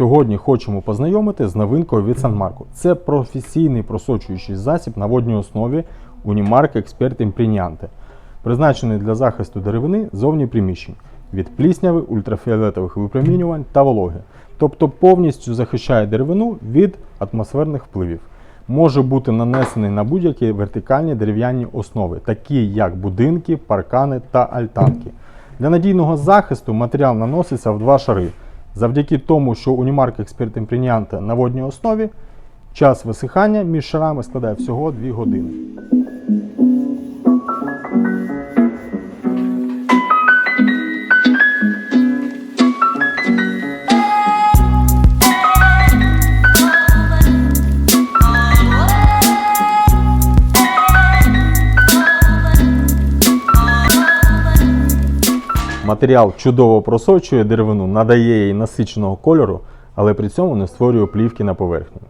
Сьогодні хочемо познайомити з новинкою від Санмарку. Це професійний просочуючий засіб на водній основі Unimark Expert Impregnante, призначений для захисту деревини зовні приміщень від плісняви, ультрафіолетових випромінювань та вологи. Тобто повністю захищає деревину від атмосферних впливів. Може бути нанесений на будь-які вертикальні дерев'яні основи, такі як будинки, паркани та альтанки. Для надійного захисту матеріал наноситься в два шари. Завдяки тому, що Unimark експерт Impregnante на водній основі, час висихання між шарами складає всього 2 години. Матеріал чудово просочує деревину, надає їй насиченого кольору, але при цьому не створює плівки на поверхні.